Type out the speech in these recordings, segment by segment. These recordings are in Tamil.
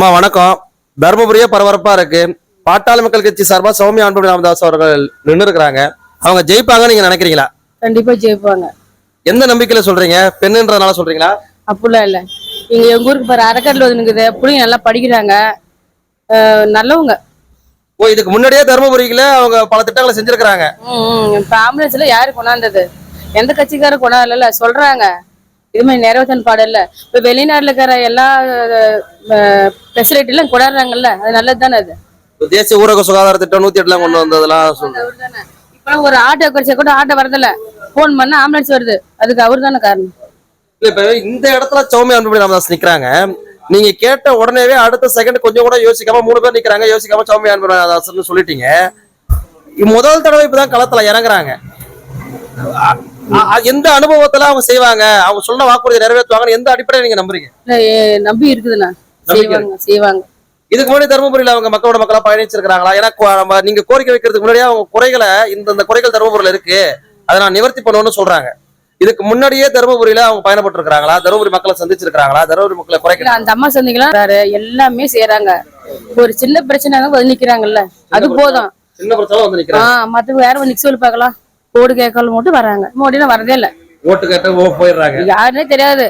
அம்மா வணக்கம். தர்மபுரியே பரபரப்பா இருக்கு. பாட்டாளி மக்கள் கட்சி சார்பா சௌமியா அன்புமணி ராமதாஸ் அவர்கள் நின்று இருக்கிறாங்க அவங்க ஜெயிப்பாங்கன்னு நீங்க நினைக்கிறீங்களா? கண்டிப்பா ஜெயிப்பாங்க. எந்த நம்பிக்கையில சொல்றீங்க? பெண்ணுன்றதுனால சொல்றீங்களா? அப்படிலாம் இல்ல. இங்க எங்க ஊருக்கு பாரு அறக்கட்டில் வந்துருக்குது பிள்ளைங்க நல்லா படிக்கிறாங்க. நல்லவங்க. ஓ இதுக்கு முன்னாடியே தர்மபுரியில அவங்க பல திட்டங்களை செஞ்சிருக்கிறாங்க. இப்ப ஆம்புலன்ஸ்ல யாரு கொண்டாந்தது? எந்த கட்சிக்காரும் கொண்டாடல சொல்றாங்க. இது மாதிரி நிறைவேற்றன் பாடம் இல்ல இப்ப வெளிநாட்டுல இருக்கிற எல்லா ஃபெசிலிட்டி எல்லாம் கொண்டாடுறாங்கல்ல அது நல்லது தானே அது தேசிய ஊரக சுகாதார திட்டம் நூத்தி எட்டுலாம் கொண்டு வந்ததெல்லாம் சொல்றேன். அவர்தானே. இப்ப ஒரு ஆட்டோ கிடைச்சா கூட ஆட்டோ வரதில்ல. போன் பண்ணா ஆம்புலன்ஸ் வருது. அதுக்கு அவர் தானே காரணம். இல்ல இப்ப இந்த இடத்துல சௌமியா அன்புமணி ராமதாஸ் நிக்கிறாங்க. நீங்க கேட்ட உடனேவே அடுத்த செகண்ட் கொஞ்சம் கூட யோசிக்காம மூணு பேர் நிக்கிறாங்க யோசிக்காம சௌமியா அன்புமணி ராமதாஸ்னு சொல்லிட்டீங்க முதல் தடவை இப்பதான் களத்துல இறங்குறாங்க. எந்த அனுபவத்துல அவங்க செய்வாங்க? அவங்க சொன்ன வாக்குறுதி நிறைவேற்றுவாங்கன்னு எந்த அடிப்படையில நீங்க நம்புறீங்க? நம்பி இருக்குதுண்ணா. செய்வாங்க செய்வாங்க. இதுக்கு முன்னாடி தருமபுரியில அவங்க மக்களோட மக்களா பயணிச்சிருக்காங்களா ஏன்னா நீங்க கோரிக்கை வைக்கிறதுக்கு முன்னாடியே அவங்க குறைகளை இந்த இந்த குறைகள் தருமபுரியில இருக்கு. அதை நான் நிவர்த்தி பண்ணணும்னு சொல்றாங்க. இதுக்கு முன்னாடியே தருமபுரியில அவங்க பயணப்பட்டு இருக்காங்களா தருமபுரி மக்களை சந்திச்சிருக்காங்களா தருமபுரி மக்களை குறைக்க இல்ல, அந்த அம்மா சந்திக்கலாம். எல்லாமே செய்யறாங்க ஒரு சின்ன பிரச்சனை வந்து நிக்கிறாங்கல்ல. அது போதும். சின்ன பிரச்சனை வந்து நிக்கிறாங்க. மத்த வேற நிக்க சொல்லி பார்க்கலாம். கோடு கேட்கல மட்டும் வராங்க. மோடிலாம் வரதே இல்ல. ஓட்டு கேட்டு போயிடுறாங்க. யாருன்னே தெரியாது.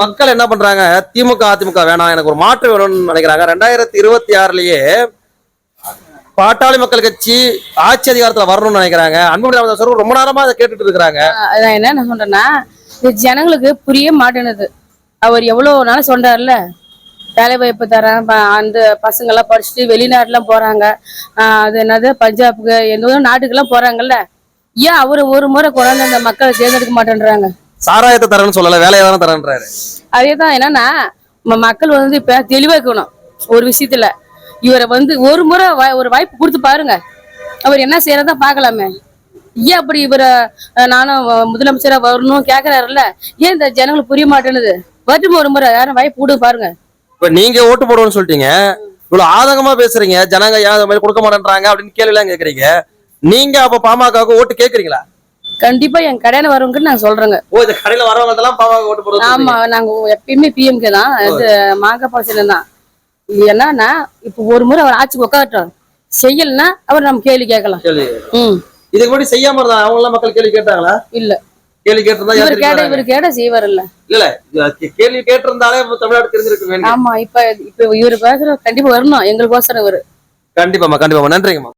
மக்கள் என்ன பண்றாங்க? திமுக அதிமுக வேணாம் எனக்கு ஒரு மாற்று வேணும்னு நினைக்கிறாங்க. ரெண்டாயிரத்தி இருபத்தி ஆறுலயே பாட்டாளி மக்கள் கட்சி ஆட்சி அதிகாரத்துல வரணும்னு நினைக்கிறாங்க. அன்புமணி அவர்கள் ரொம்ப நேரமா அதை கேட்டுட்டு இருக்கிறாங்க. அதான் என்ன சொல்றேன்னா இது ஜனங்களுக்கு புரிய மாட்டேனுது. அவர் எவ்வளவு நாள் சொல்றாருல்ல வேலை வாய்ப்பு தரேன் அந்த பசங்க எல்லாம் படிச்சுட்டு வெளிநாட்டுலாம் போறாங்க. அது என்னது பஞ்சாபுக்கு எந்த நாட்டுக்கெல்லாம் போறாங்கல்ல. ஏன் அவரு ஒரு முறை கொண்டாந்து அந்த மக்களை தேர்ந்தெடுக்க மாட்டேன்றாங்க? சாராயத்தை தரேன்னு சொல்லல வேலையை தானே தரேன்றாரு. அதேதான் என்னன்னா மக்கள் வந்து இப்ப தெளிவாக்கணும் ஒரு விஷயத்துல. இவரை வந்து ஒரு முறை ஒரு வாய்ப்பு கொடுத்து பாருங்க. அவர் என்ன செய்யறதா பார்க்கலாமே. ஏன் அப்படி இவரை நானும் முதலமைச்சரா வரணும் கேக்குறாருல்ல? ஏன் இந்த ஜனங்களுக்கு புரிய மாட்டேனுது வரட்டும் ஒரு முறை யாரும் வாய்ப்பு கொடு பாருங்க. இப்ப நீங்க ஓட்டு போடுவோம்னு சொல்லிட்டீங்க. இவ்வளவு ஆதங்கமா பேசுறீங்க. ஜனங்க ஏன் மாதிரி கொடுக்க மாட்டேன்றாங்க அப்படின்னு கேள்வி எல்லாம் கேக்குறீங்க. நீங்க அப்ப பாமகவுக்கு ஓட்டு கேக்குறீங்களா? கண்டிப்பா என் கடையில வருவங்கன்னு நான் சொல்றேங்க. ஓ இந்த கடையில வரவங்க எல்லாம் பாமக ஓட்டு போடுறது ஆமா நாங்க எப்பயுமே பிஎம்கே தான். இது மாங்க பசங்க தான். என்னன்னா இப்ப ஒரு முறை அவர் ஆட்சிக்கு உட்காரட்டும் செய்யலைன்னா அவர் நம்ம கேள்வி கேட்கலாம். ம். இதுக்கு முன்னாடி செய்யாம இருந்தா அவங்க எல்லாம் மக்கள் கேள்வி கேட்டாங்களா? இல்ல. கேள்வி கேட்டிருந்தா இவர் கேட்ட இவர் கேட்ட செய்வார் இல்ல? இல்ல கேள்வி கேட்டிருந்தாலே தமிழ்நாடு தெரிஞ்சிருக்கு ஆமா இப்ப இப்ப இவரு பேசுற கண்டிப்பா வரணும். எங்களுக்கோசரம் இவரு. கண்டிப்பாமா கண்டிப்பாமா நன்றிங்கம்மா.